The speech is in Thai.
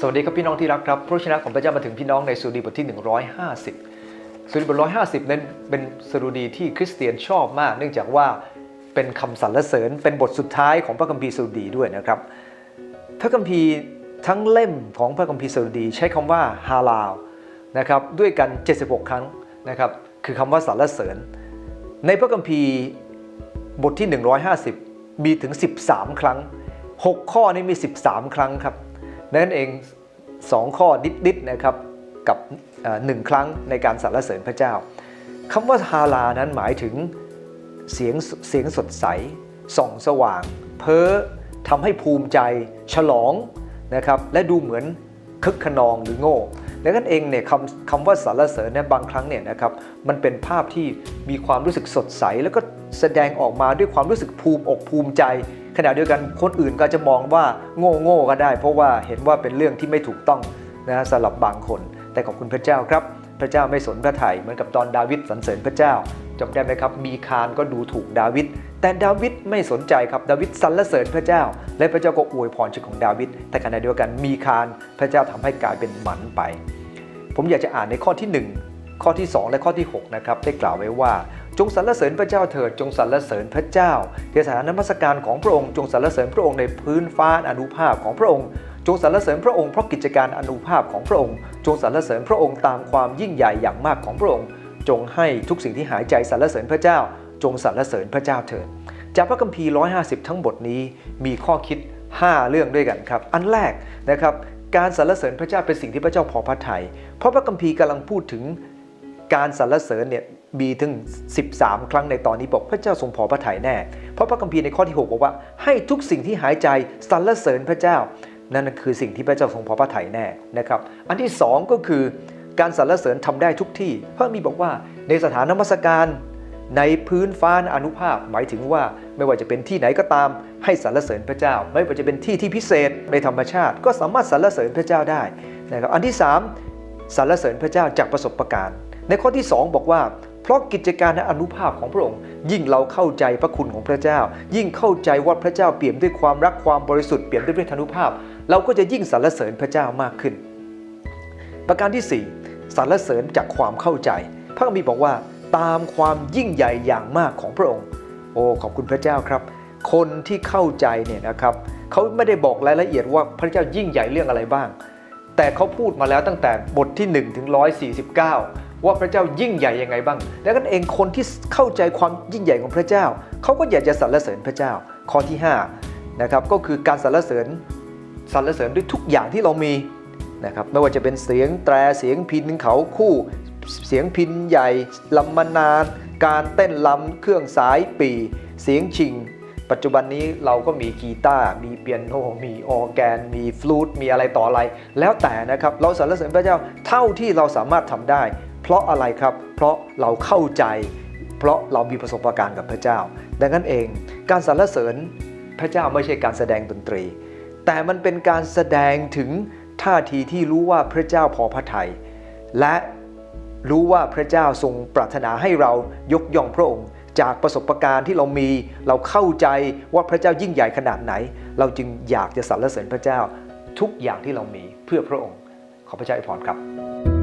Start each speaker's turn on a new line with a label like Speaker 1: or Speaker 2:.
Speaker 1: สวัสดีครับพี่น้องที่รักครับพระชนะของพระเจ้ามาถึงพี่น้องในสดุดีบทที่ 150สดุดีบท150 นั้นเป็นสดุดีที่คริสเตียนชอบมาก เนื่องจากว่าเป็นคำสรรเสริญเป็นบทสุดท้ายของพระคัมภีร์สดุดีด้วยนะครับพระคัมภีร์ทั้งเล่มของพระคัมภีร์สดุดี ใช้คำว่าฮาลาลนะครับด้วยกัน 76 ครั้งนะครับคือคำว่าสรรเสริญ ในพระคัมภีร์บทที่ 150 มีถึง 13 ครั้ง 6 ข้อนี้มี 13 ครั้งครับ นั่นเอง2ข้อดิดๆนะครับกับหนึ่งครั้งในการสรรเสริญพระเจ้าคำว่าฮาลานั้นหมายถึงเสียงเสียงสดใส ส่องสว่าง เพ้อทำให้ภูมิใจ ฉลองนะครับและดูเหมือนคึกขนองหรือโง่ดังนั้นเองเนี่ยคำคำว่าสรรเสริญเนี่ยบางครั้งเนี่ยนะครับมันเป็นภาพที่มีความรู้สึกสดใสแล้วก็ แสดงออกมาด้วยความรู้สึกภูมิอกภูมิใจ ขณะเดียวกันคนอื่นก็จะมองว่าโง่โง่ก็ได้ เพราะว่าเห็นว่าเป็นเรื่องที่ไม่ถูกต้องนะสำหรับบางคน แต่ขอบคุณพระเจ้าครับ พระเจ้าไม่สนพระไถ่เหมือนกับตอนดาวิดสรรเสริญพระเจ้าจำได้ไหมครับ มีคานก็ดูถูกดาวิดแต่ดาวิดไม่สนใจครับดาวิดสรรเสริญพระเจ้า และพระเจ้าก็อวยพรชีวิตของดาวิดแต่ขณะเดียวกันมีคานพระเจ้าทำให้กลายเป็นหมันไป ผมอยากจะอ่านในข้อที่ 1 ข้อที่ 2 และข้อที่6นะครับได้กล่าวไว้ว่า จงสรรเสริญพระเจ้าเถิดจงสรรเสริญพระเจ้าเทศนานมัสการของพระองค์จงสรรเสริญพระองค์ในพื้นฟ้าอนุภาพของพระองค์ จงสรรเสริญพระองค์เพราะกิจการอนุภาพของพระองค์ จงสรรเสริญพระองค์ตามความยิ่งใหญ่อย่างมากของพระองค์ จงให้ทุกสิ่งที่หายใจสรรเสริญพระเจ้า จงสรรเสริญพระเจ้าเถิดจากพระคัมภีร์ 150 ทั้งบทนี้มีข้อคิด 5 เรื่องด้วยกันครับ อันแรกนะครับการสรรเสริญพระเจ้าเป็นสิ่งที่พระเจ้าพอพระทยัยเพราะพระคัมภีร์กำลังพูดถึงการสรรเสริญเนี่ย มีถึง 13 ครั้งในตอนนี้บอกพระเจ้าทรงพอพระทัยแน่ เพราะพระคัมภีร์ในข้อที่ 6 บอกว่า ให้ทุกสิ่งที่หายใจสรรเสริญพระเจ้า นั่นคือสิ่งที่พระเจ้าทรงพอพระทัยแน่นะครับอันที่ 2 ก็คือการสรรเสริญทำได้ทุกที่ พระมีบอกว่าในสถานนมัสการในพื้นฟ้าอนุภาพหมายถึงว่าไม่ว่าจะเป็นที่ไหนก็ตาม ให้สรรเสริญพระเจ้า ไม่ว่าจะเป็นที่ที่พิเศษในธรรมชาติ ก็สามารถสรรเสริญพระเจ้าได้นะครับอันที่ 3สรรเสริญพระเจ้าจากประสบการณ์ ในข้อที่ 2 บอกว่า เพราะกิจการและอนุภาพของพระองค์ ยิ่งเราเข้าใจพระคุณของพระเจ้า ยิ่งเข้าใจว่าพระเจ้าเปี่ยมด้วยความรักความบริสุทธิ์เปี่ยมด้วยพระอนุภาพ เราก็จะยิ่งสรรเสริญพระเจ้ามากขึ้น ประการที่ 4สรรเสริญจากความเข้าใจ พระคัมภีร์บอกว่า ตามความยิ่งใหญ่อย่างมากของพระองค์ โอ้ขอบคุณพระเจ้าครับ คนที่เข้าใจเนี่ยนะครับเขาไม่ได้บอกรายละเอียดว่าพระเจ้ายิ่งใหญ่เรื่องอะไรบ้าง แต่เขาพูดมาแล้วตั้งแต่บทที่ 1 ถึง 149 ว่าพระเจ้ายิ่งใหญ่ยังไงบ้างดังนั้นเองคนที่เข้าใจความยิ่งใหญ่ของพระเจ้า เขาก็อยากจะสรรเสริญพระเจ้า ข้อที่5นะครับก็คือการสรรเสริญสรรเสริญด้วยทุกอย่างที่เรามีนะครับไม่ว่าจะเป็นเสียงแตรเสียงพินเขาคู่ เสียงพินใหญ่ลำมานาน การเต้นลำเครื่องสายปีเสียงชิง ปัจจุบันนี้เราก็มีกีตาร์มีเปียโนมีออแกน มีฟลูตมีอะไรต่ออะไร แล้วแต่นะครับเราสรรเสริญพระเจ้าเท่าที่เราสามารถทำได้ เพราะอะไรครับ เพราะเราเข้าใจ เพราะเรามีประสบการณ์กับพระเจ้า ดังนั้นเองการสรรเสริญพระเจ้าไม่ใช่การแสดงดนตรี แต่มันเป็นการแสดงถึงท่าทีที่รู้ว่าพระเจ้าพอพระทัยและรู้ว่าพระเจ้าทรงปรารถนาให้เรายกย่องพระองค์ จากประสบการณ์ที่เรามีเราเข้าใจว่าพระเจ้ายิ่งใหญ่ขนาดไหน เราจึงอยากจะสรรเสริญพระเจ้าทุกอย่างที่เรามีเพื่อพระองค์ ขอพระเจ้าอวยพรครับ